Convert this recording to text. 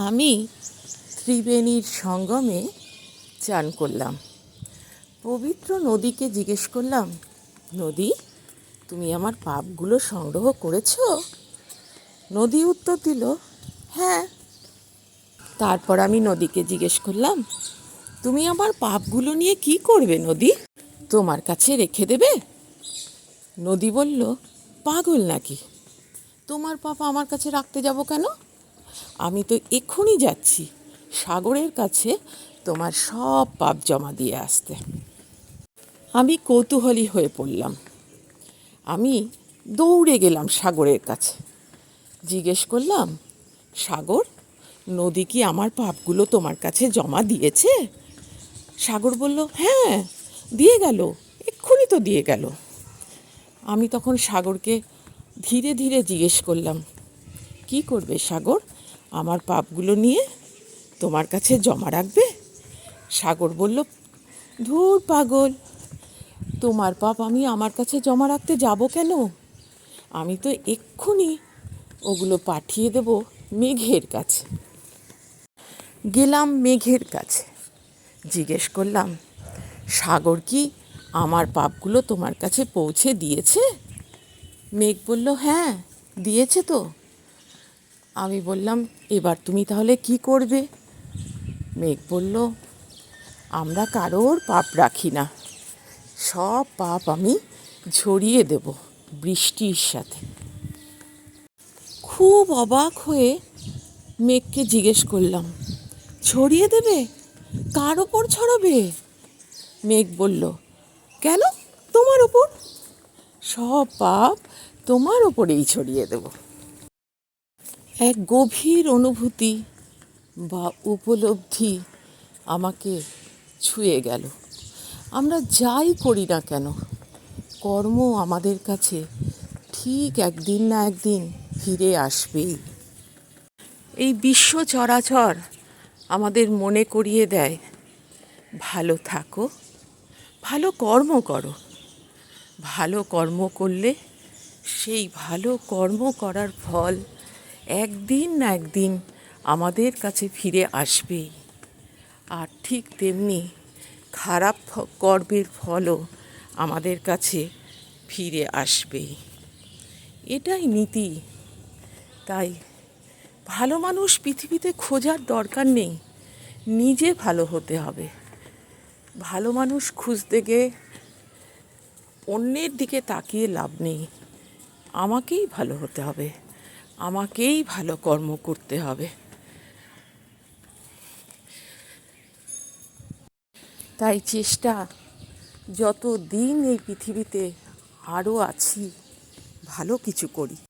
আমি ত্রিবেণীর সঙ্গমে চান করলাম। পবিত্র নদীকে জিজ্ঞেস করলাম, নদী, তুমি আমার পাপগুলো সংগ্রহ করেছ? নদী উত্তর দিল হ্যাঁ। তারপর আমি নদীকে জিজ্ঞেস করলাম, তুমি আমার পাপগুলো নিয়ে কি করবে নদী? তোমার কাছে রেখে দেবে? নদী বলল, পাগল নাকি? তোমার পাপ আমার কাছে রাখতে যাব কেন? আমি তো এক্ষুনি যাচ্ছি। সাগরের কাছে তোমার সব পাপ জমা দিয়ে আসতে। আমি কৌতূহলী হয়ে পড়লাম। আমি দৌড়ে গেলাম সাগরের কাছে। জিজ্ঞেস করলাম, সাগর, নদী কি আমার পাপগুলো তোমার কাছে জমা দিয়েছে? সাগর বলল হ্যাঁ দিয়ে গেল, এক্ষুনি তো দিয়ে গেল। আমি তখন সাগরকে ধীরে ধীরে জিজ্ঞেস করলাম, কি করবে সাগর? আমার পাপগুলো নিয়ে তোমার কাছে জমা রাখবে? সাগর বলল, ধুর পাগল, তোমার পাপ আমি আমার কাছে জমা রাখতে যাব কেন? আমি তো এক্ষুনি ওগুলো পাঠিয়ে দেব মেঘের কাছে। গেলাম মেঘের কাছে। জিজ্ঞেস করলাম, সাগর কি আমার পাপগুলো তোমার কাছে পৌঁছে দিয়েছে? মেঘ বলল হ্যাঁ দিয়েছে তো। আমি বললাম, এবার তুমি তাহলে কি করবে? মেঘ বলল, আমরা কারোর পাপ রাখি না। সব পাপ আমি ঝরিয়ে দেব বৃষ্টির সাথে। খুব অবাক হয়ে মেঘকে জিজ্ঞেস করলাম ছড়িয়ে দেবে? কার ওপর ছড়াবে মেঘ বলল, কেন? তোমার ওপর সব পাপ তোমার ওপরেই ছড়িয়ে দেব। এক গভীর অনুভূতি বা উপলব্ধি আমাকে ছুঁয়ে গেল। আমরা যাই করি না কেন, কর্ম আমাদের কাছে ঠিক একদিন না একদিন ফিরে আসবেই। এই বিশ্ব চরাচর আমাদের মনে করিয়ে দেয়, ভালো থাকো, ভালো কর্ম করো। ভালো কর্ম করলে সেই ভালো কর্ম করার ফল একদিন না একদিন আমাদের কাছে ফিরে আসবেই। আর ঠিক তেমনি খারাপ কর্মের ফলও আমাদের কাছে ফিরে আসবেই। এটাই নীতি। তাই ভালো মানুষ পৃথিবীতে খোঁজার দরকার নেই, নিজে ভালো হতে হবে। ভালো মানুষ খুঁজতে গিয়ে অন্যের দিকে তাকিয়ে লাভ নেই, আমাকেই ভালো হতে হবে। আমাকেই ভালো কর্ম করতে হবে। তাই চেষ্টা যত দিন এই পৃথিবীতে আরও আছি, ভালো কিছু করি।